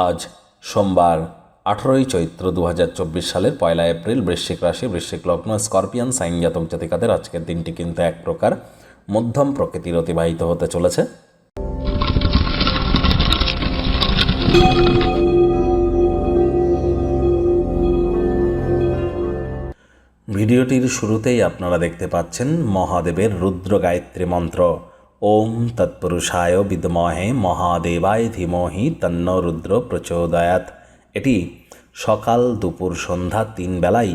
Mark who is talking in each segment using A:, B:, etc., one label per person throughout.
A: আজ সোমবার আঠেরোই চৈত্র দু হাজার চব্বিশ সালের পয়লা এপ্রিল বৃশ্চিক রাশি, বৃশ্চিক লগ্ন, স্করপিয়ান সাইন জাতক জাতিকাদের আজকের দিনটি কিন্তু এক প্রকার মধ্যম প্রকৃতির অতিবাহিত হতে চলেছে। ভিডিওটির শুরুতেই আপনারা দেখতে পাচ্ছেন মহাদেবের রুদ্র গায়ত্রী মন্ত্র। ওম তৎপুরুষায় বিদ্মহে মহাদেবায় ধীমহি তন্ন রুদ্র প্রচোদয়াত এটি সকাল দুপুর সন্ধ্যা তিন বেলাই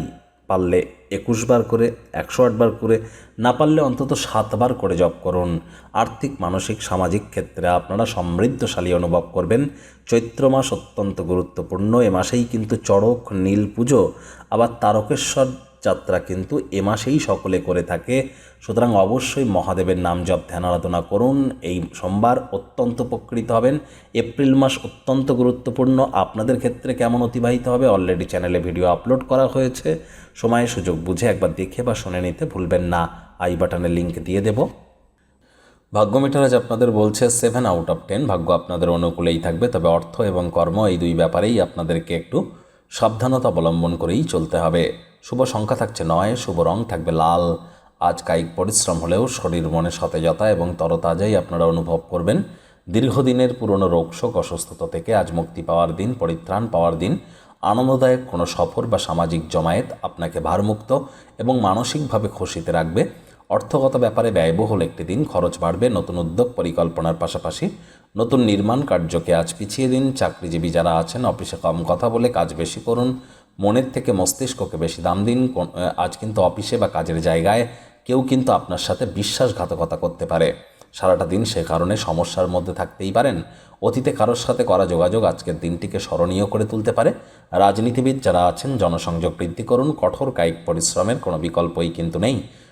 A: পারলে একুশ বার করে, একশো আটবার করে, না পারলে অন্তত সাতবার করে জপ করুন। আর্থিক, মানসিক, সামাজিক ক্ষেত্রে আপনারা সমৃদ্ধশালী অনুভব করবেন। চৈত্র মাস অত্যন্ত গুরুত্বপূর্ণ, এ মাসেই কিন্তু চড়ক, নীল পুজো, আবার তারকেশ্বর যাত্রা কিন্তু এ মাসেই সকলে করে থাকে। সুতরাং অবশ্যই মহাদেবের নাম জপ, ধ্যান, আরাধনা করুন। এই সোমবার অত্যন্ত উপকৃত হবেন। এপ্রিল মাস অত্যন্ত গুরুত্বপূর্ণ। আপনাদের ক্ষেত্রে কেমন অতিবাহিত হবে অলরেডি চ্যানেলে ভিডিও আপলোড করা হয়েছে। সময় সুযোগ বুঝে একবার দেখে বা শুনে নিতে ভুলবেন না। আই বাটনের লিঙ্ক দিয়ে দেবো। ভাগ্য মিটার আজ আপনাদের বলছে সেভেন আউট অফ টেন ভাগ্য আপনাদের অনুকূলেই থাকবে। তবে অর্থ এবং কর্ম এই দুই ব্যাপারেই আপনাদেরকে একটু সাবধানতা অবলম্বন করেই চলতে হবে। শুভ সংখ্যা থাকছে নয়, শুভ রং থাকবে লাল। আজ কায়িক পরিশ্রম হলেও শরীর মনে সতেজতা এবং তরতাজাই আপনারা অনুভব করবেন। দীর্ঘদিনের পুরনো রোগশোক অসুস্থতা থেকে আজ মুক্তি পাওয়ার দিন, পরিত্রাণ পাওয়ার দিন। আনন্দদায়ক কোনো সফর বা সামাজিক জমায়েত আপনাকে ভারমুক্ত এবং মানসিকভাবে খুশিতে রাখবে। অর্থগত ব্যাপারে ব্যয়বহুল একটি দিন, খরচ বাড়বে, নতুন উদ্যোগ পরিকল্পনার পাশাপাশি নতুন নির্মাণ কার্যকে আজ পিছিয়ে দিন। চাকরিজীবী যারা আছেন, অফিসে কম কথা বলে কাজ বেশি করুন। মনের থেকে মস্তিষ্ককে বেশি দাম দিন। আজ কিন্তু অফিসে বা কাজের জায়গায় কেউ কিন্তু আপনার সাথে বিশ্বাসঘাতকতা করতে পারে। সারাটা দিন সে কারণে সমস্যার মধ্যে থাকতেই পারেন। অতীতে কারোর সাথে করা যোগাযোগ আজকের দিনটিকে স্মরণীয় করে তুলতে পারে। রাজনীতিবিদ যারা আছেন, জনসংযোগ বৃদ্ধি করুন। কঠোর কায়িক পরিশ্রমের কোনো বিকল্পই কিন্তু নেই।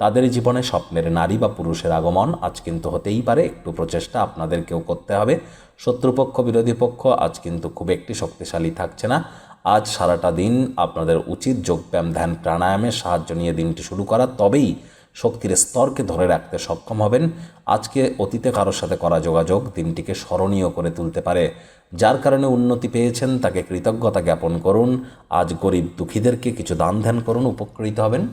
A: তাদের জীবনে স্বপ্নের নারী বা পুরুষের আগমন আজ কিন্তু হতেই পারে। একটু প্রচেষ্টা আপনাদেরকেও করতে হবে। শত্রুপক্ষ, বিরোধী পক্ষ আজ কিন্তু খুব একটি শক্তিশালী থাকছে না। আজ সারাটা দিন আপনাদের উচিত যোগব্যায়াম, ধ্যান প্রাণায়ামের সাহায্য নিয়ে দিনটি শুরু করা। তবেই শক্তির স্তরকে ধরে রাখতে সক্ষম হবেন। আজকে অতীতে কারোর সাথে করা যোগাযোগ দিনটিকে স্মরণীয় করে তুলতে পারে। যার কারণে উন্নতি পেয়েছেন, তাকে কৃতজ্ঞতা জ্ঞাপন করুন। আজ গরিব দুঃখীদেরকে কিছু দান ধ্যান করুন, উপকৃত হবেন।